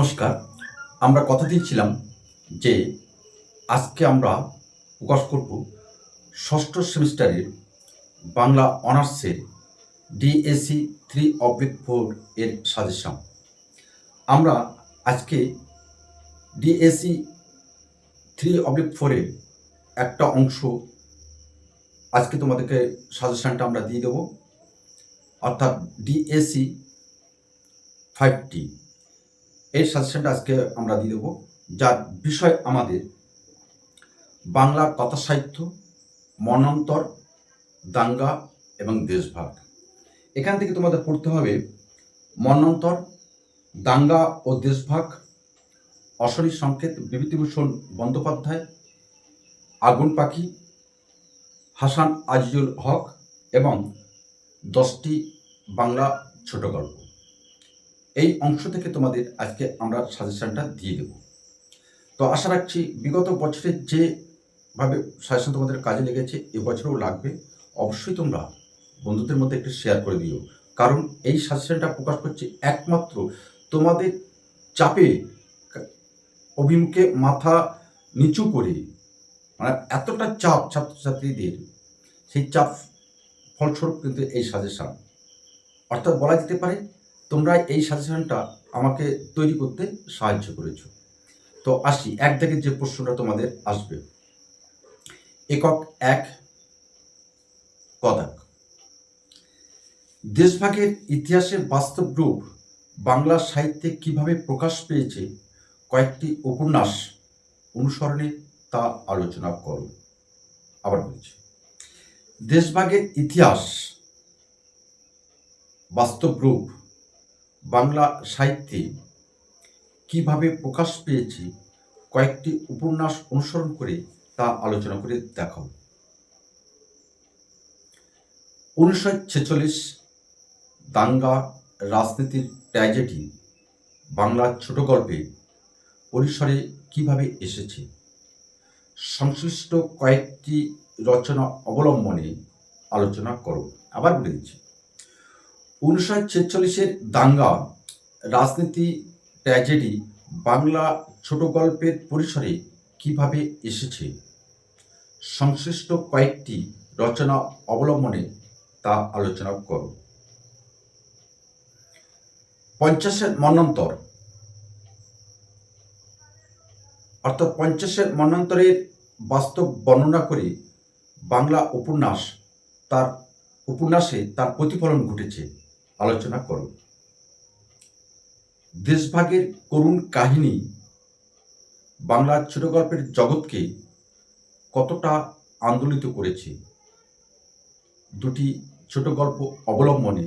নমস্কার। আমরা কথা দিয়েছিলাম যে আজকে আমরা প্রকাশ করব ষষ্ঠ সেমিস্টারের বাংলা অনার্সের ডিএসসি থ্রি অবলিক ফোর এর সাজেশন। আমরা আজকে ডিএসসি থ্রি অবলিক ফোরের একটা অংশ আজকে তোমাদেরকে সাজেশনটা আমরা দিয়ে দেবো। অর্থাৎ ডিএসি ফাইভ ফাইভটি এই সাজেশনটা আজকে আমরা দিয়ে দেবো। যার বিষয় আমাদের বাংলা কথা সাহিত্য, মনন্তর, দাঙ্গা এবং দেশভাগ। এখান থেকে তোমাদের পড়তে হবে মন্বন্তর দাঙ্গা ও দেশভাগ অশরী সংকেত, বিভূতিভূষণ বন্দ্যোপাধ্যায়, আগুন পাখি, হাসান আজিজুল হক এবং দশটি বাংলা ছোট গল্প এই অংশ থেকে তোমাদের আজকে আমরা সাজেশনটা দিয়ে দেব। তো আশা রাখছি বিগত বছরের যেভাবে সাজেশন তোমাদের কাজে লেগেছে এবছরও লাগবে। অবশ্যই তোমরা বন্ধুদের মধ্যে একটু শেয়ার করে দিও। কারণ এই সাজেশনটা প্রকাশ করছে একমাত্র তোমাদের চাপে, অভিমুখে মাথা নিচু করে। মানে এতটা চাপ ছাত্রছাত্রীদের, সেই চাপ ফলস্বরূপ কিন্তু এই সাজেশান অর্থাৎ বলা যেতে পারে তোমরা এই সাজেশনটা আমাকে তৈরি করতে সাহায্য করেছ। তো আসি এক থেকে যে প্রশ্নটা তোমাদের আসবে। একক এক কদাক। দেশভাগের ইতিহাসের বাস্তব রূপ বাংলা সাহিত্যে কীভাবে প্রকাশ পেয়েছে, কয়েকটি উপন্যাস অনুসরণে তা আলোচনা করো। আবার বলছি, দেশভাগের ইতিহাস বাস্তব রূপ বাংলা সাহিত্যে কীভাবে প্রকাশ পেয়েছে, কয়েকটি উপন্যাস অনুসরণ করে তা আলোচনা করে দেখাও। উনিশশো ছেচল্লিশ দাঙ্গা রাজনীতির ট্র্যাজেডি বাংলা ছোট গল্পে পরিসরে কীভাবে এসেছে, সংশ্লিষ্ট কয়েকটি রচনা অবলম্বনে আলোচনা করো। আবার বলে দিচ্ছি। উনিশশো ছেচল্লিশের দাঙ্গা রাজনীতি ট্র্যাজেডি বাংলা ছোট গল্পের পরিসরে কীভাবে এসেছে? সংশ্লিষ্ট কয়েকটি রচনা অবলম্বনে তা আলোচনা করো পঞ্চাশের মন্বন্তর অর্থাৎ পঞ্চাশের মন্বন্তরের বাস্তব বর্ণনা করে বাংলা উপন্যাস তার উপন্যাসে তার প্রতিফলন ঘটেছে। আলোচনা করো দেশভাগের করুণ কাহিনী বাংলার ছোট গল্পের জগৎকে কতটা আন্দোলিত করেছে, দুটি ছোট গল্প অবলম্বনে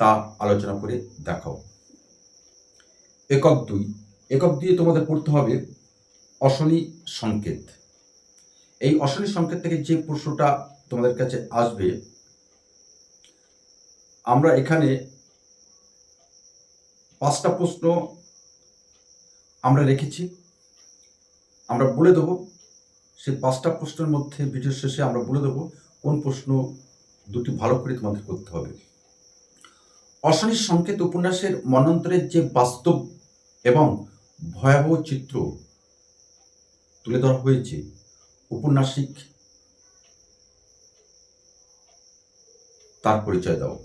তা আলোচনা করে দেখাও। একক দুই, একক দিয়ে তোমাদের পড়তে হবে অশনি সংকেত। এই অশনি সংকেত থেকে যে প্রশ্নটা তোমাদের কাছে আসবে আমরা এখানে পাঁচটা প্রশ্ন আমরা রেখেছি। আমরা বলে দেবো, সেই পাঁচটা প্রশ্নের মধ্যে ভিডিও শেষে আমরা বলে দেবো কোন প্রশ্ন দুটি ভালো করে তোমাদের করতে হবে। অশনির সংকেত উপন্যাসের মন্বন্তরের যে বাস্তব এবং ভয়াবহ চিত্র তুলে ধরা হয়েছে, উপন্যাসিক তার পরিচয় দাও।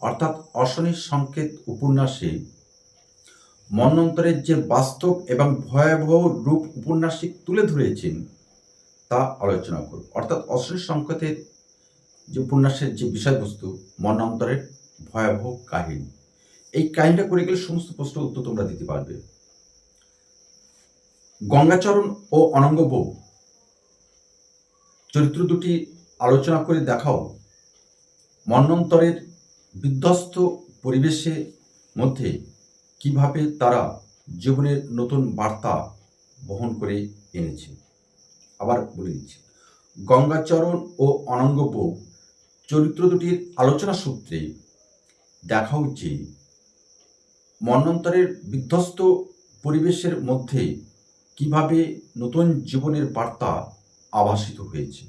অর্থাৎ অশনির সংকেত উপন্যাসে মন্বন্তরের যে বাস্তব এবং ভয়াবহ রূপ উপন্যাসিক তুলে ধরেছেন, তা আলোচনা করব। অর্থাৎ অশনির সংকেতের যে উপন্যাসের যে বিষয়বস্তু মন্বন্তরের ভয়াবহ কাহিনী। এই কাহিনীটা করে গেলে সমস্ত প্রশ্নের উত্তর তোমরা দিতে পারবে। গঙ্গাচরণ ও অনঙ্গ বউ চরিত্র দুটি আলোচনা করে দেখাও। মন্বন্তরের বিধ্বস্ত পরিবেশের মধ্যে কীভাবে তারা জীবনের নতুন বার্তা বহন করে এনেছে। আবার বলে দিচ্ছি, গঙ্গাচরণ ও অনঙ্গ চরিত্র দুটির আলোচনা সূত্রে দেখা যে মন্বন্তরের বিধ্বস্ত পরিবেশের মধ্যে কীভাবে নতুন জীবনের বার্তা আভাসিত হয়েছে।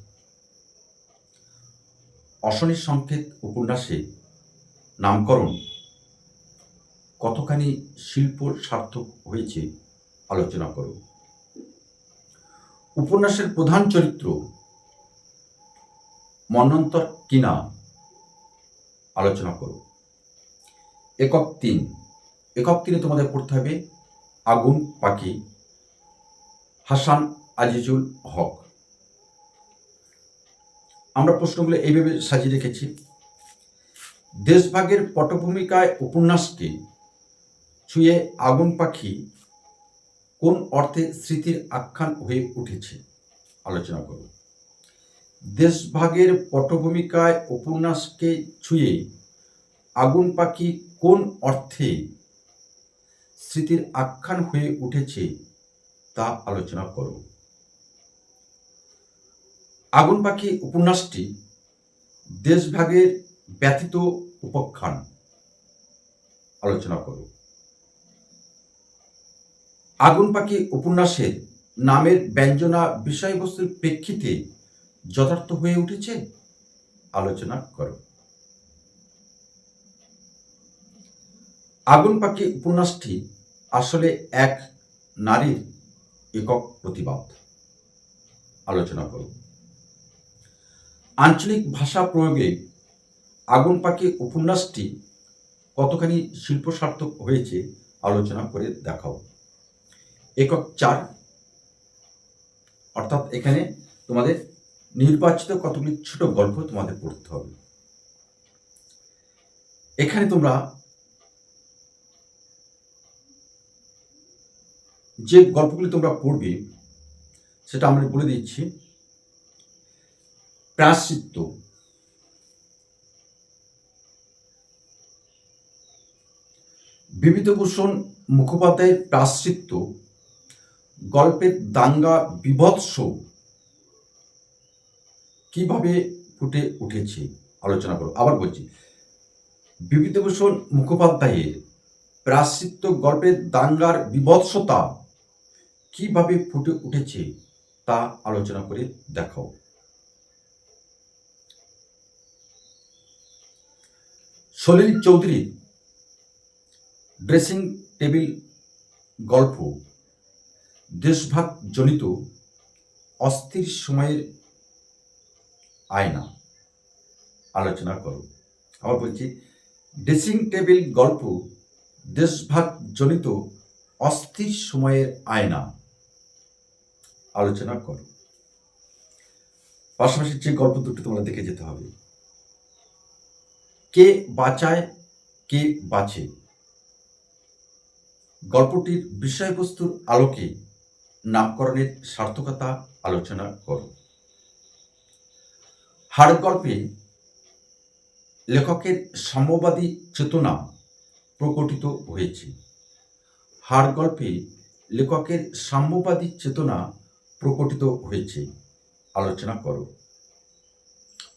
অশনি সংকেত উপন্যাসে নামকরণ। কতখানি শিল্প সার্থক হয়েছে আলোচনা করো। উপন্যাসের প্রধান চরিত্র মন্বন্তর কিনা আলোচনা করো। একক তিন। একক তিনে তোমাদের পড়তে হবে আগুন, পাখি, হাসান আজিজুল হক। আমরা প্রশ্নগুলো এইভাবে সাজিয়ে রেখেছি। দেশভাগের পটভূমিকায় উপন্যাসকে ছুঁয়ে আগুন পাখি কোন অর্থে স্মৃতির আখ্যান হয়ে উঠেছে? আলোচনা করব দেশভাগের পটভূমিকায় উপন্যাসকে ছুঁয়ে আগুন পাখি কোন অর্থে স্মৃতির আখ্যান হয়ে উঠেছে তা আলোচনা করব আগুন পাখি উপন্যাসটি দেশভাগের ব্যতীত উপাখ্যান আলোচনা করব আগুন পাখি উপন্যাসের নামের ব্যঞ্জনা বিষয়বস্তুর প্রেক্ষিতে যথার্থ হয়ে উঠেছে? আলোচনা করো আগুন পাখি উপন্যাসটি আসলে এক নারীর একক প্রতিবাদ। আলোচনা করো আঞ্চলিক ভাষা প্রয়োগে আগুন পাখি উপন্যাসটি কতখানি শিল্প সার্থক হয়েছে আলোচনা করে দেখাও। একক চার। অর্থাৎ এখানে তোমাদের নির্বাচিত কতগুলি ছোট গল্প তোমাদের পড়তে হবে। এখানে তোমরা যে গল্পগুলি তোমরা পড়বে, সেটা আমরা বলে দিচ্ছি। প্রাশ্চিত্য বিভূতিভূষণ মুখোপাধ্যায়ের প্রাশ্চিত্য, গল্পের দাঙ্গা বিভৎস কীভাবে ফুটে উঠেছে আলোচনা করো। আবার বলছি, বিভূতিভূষণ মুখোপাধ্যায়ের প্রাশ্চিত্য গল্পের দাঙ্গার বিভৎসতা কীভাবে ফুটে উঠেছে তা আলোচনা করে দেখাও। সলিল চৌধুরীর ড্রেসিং টেবিল গল্প দেশভাগ জনিত অস্থির সময়ের আয়না আলোচনা করো। আবার বলছি, ড্রেসিং টেবিল গল্প দেশভাগ জনিত অস্থির সময়ের আয়না আলোচনা করো। পাশাপাশি যে গল্প দুটো তোমরা দেখে যেতে হবে। কে বাঁচায়, কে বাঁচে? গল্পটির বিষয়বস্তুর আলোকে নামকরণের সার্থকতা আলোচনা করো হাড় গল্পে লেখকের সাম্যবাদী চেতনা প্রকটিত হয়েছে। হাড় গল্পে লেখকের সাম্যবাদী চেতনা প্রকটিত হয়েছে। আলোচনা করো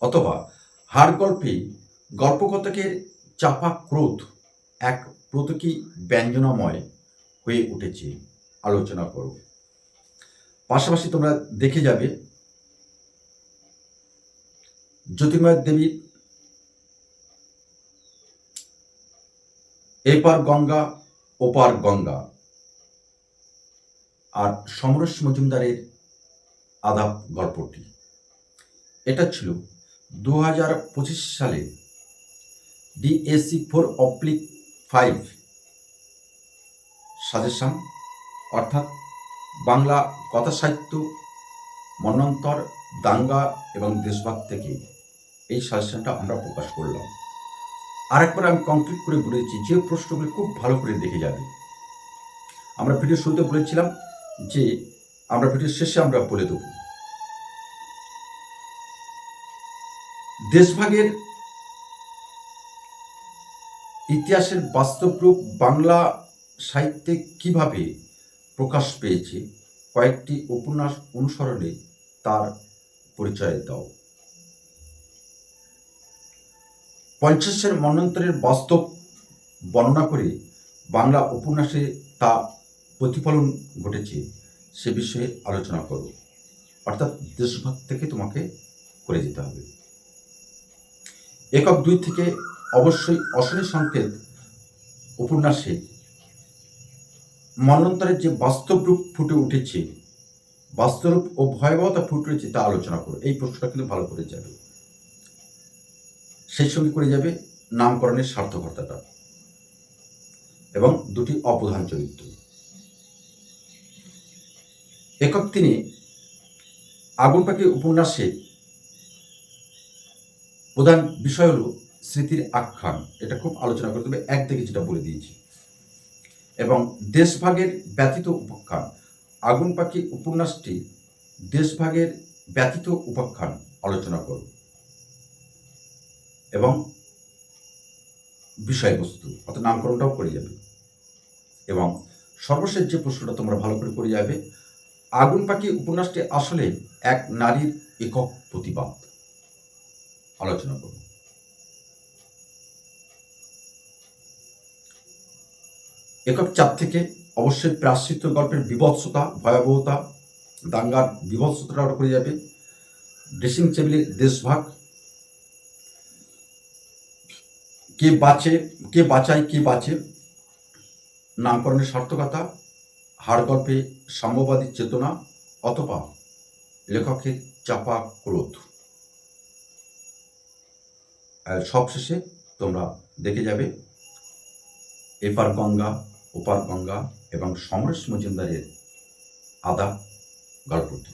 অথবা হাড় গল্পে গল্পকথকের চাপা ক্রোধ এক প্রতীকী ব্যঞ্জনাময় হয়ে উঠেছে। আলোচনা করো। পাশাপাশি তোমরা দেখে যাবে জ্যোতির্ময় দেবীর এপার গঙ্গা, ওপার গঙ্গা আর সমরস মজুমদারের আদাব গল্পটি। এটা ছিল দু হাজার পঁচিশ সালে DSC four oblique five suggestion অর্থাৎ বাংলা কথা সাহিত্য মন্বন্তর দাঙ্গা এবং দেশভাগ থেকে এই সাজেশনটা আমরা প্রকাশ করলাম। আরেকবার আমি কমপ্লিট করে বলেছি, যে প্রশ্নগুলি খুব ভালো করে দেখে যাবে। আমরা ভিডিও শুরুতে বলেছিলাম যে আমরা ভিডিও শেষে আমরা বলে দেব। দেশভাগের ইতিহাসের বাস্তব রূপ বাংলা সাহিত্যে কীভাবে প্রকাশ পেয়েছে, কয়েকটি উপন্যাস অনুসরণে তার পরিচয় দাও। পঞ্চাশের মন্বন্তরের বাস্তব বর্ণনা করে বাংলা উপন্যাসে তা প্রতিফলন ঘটেছে, সে বিষয়ে আলোচনা করো। অর্থাৎ দেশভাগ থেকে তোমাকে করে যেতে হবে। একক দুই থেকে অবশ্যই অশনি সংকেত উপন্যাসে মন্বন্তরের যে বাস্তব রূপ ফুটে উঠেছে বাস্তব ও ভয়াবহতা ফুটে উঠেছে তা আলোচনা করো এই প্রশ্নটা কিন্তু ভালো করে যাবে। সেই সঙ্গে করে যাবে নামকরণের সার্থকতাটা এবং দুটি অপ্রধান চরিত্র। একক তিনি আগুন পাখি উপন্যাসে প্রধান বিষয় হলো স্মৃতির আখ্যান। এটা খুব আলোচনা করতে হবে। এক থেকে যেটা বলে দিয়েছি। এবং দেশভাগের ব্যতীত উপাখ্যান। আগুন পাখি উপন্যাসটি দেশভাগের ব্যতীত উপাখ্যান আলোচনা করো এবং বিষয়বস্তু, অর্থাৎ নামকরণটাও করে যাবে। এবং সর্বশেষ যে প্রশ্নটা তোমরা ভালো করে করে যাবে, আগুন পাখি উপন্যাসটি আসলে এক নারীর একক প্রতিবাদ। আলোচনা করব একক চাপ থেকে অবশ্যই প্রাশ্চিত্য গল্পের বিভৎসতা, ভয়াবহতা, দাঙ্গার বিভৎসতাটা করে যাবে। ড্রেসিং টেবিলের দেশভাগ। কে বাঁচে, কে বাঁচায়, কে বাঁচে, নামকরণের সার্থকতা হাড় গল্পে সাম্যবাদী চেতনা অথবা লেখকের চাপা ক্রোধ। সবশেষে তোমরা দেখে যাবে এপার গঙ্গা ওপার গঙ্গা এবং সমরেশ মজুমদারের আদা গল্পটি।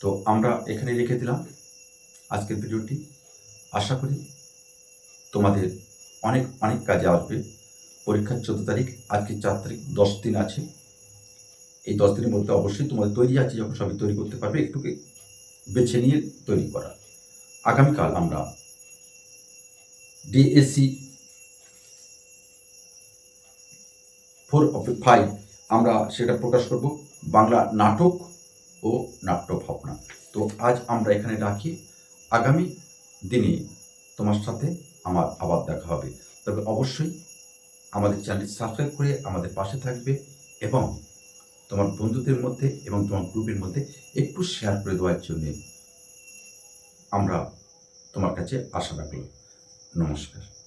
তো আমরা এখানে রেখে দিলাম আজকের ভিডিওটি। আশা করি তোমাদের অনেক অনেক কাজে আসবে। পরীক্ষার চোদ্দ তারিখ, আজকে চার তারিখ, দশ দিন আছে। এই দশ দিনের মধ্যে অবশ্যই তোমাদের তৈরি আছে, যখন সবই তৈরি করতে পারবে, একটু বেছে নিয়ে তৈরি করা। আগামীকাল আমরা ডিএসসি ফোর ফাইভ আমরা সেটা প্রকাশ করব, বাংলা নাটক ও নাট্য ভাবনা তো আজ আমরা এখানে রাখি। আগামী দিনে তোমার সাথে আমার আবার দেখা হবে। তবে অবশ্যই আমাদের চ্যানেলটি সাবস্ক্রাইব করে আমাদের পাশে থাকবে এবং তোমার বন্ধুদের মধ্যে এবং তোমার গ্রুপের মধ্যে একটু শেয়ার করে দেওয়ার জন্য আমরা তোমার কাছে আশা রাখলাম। নমস্কার।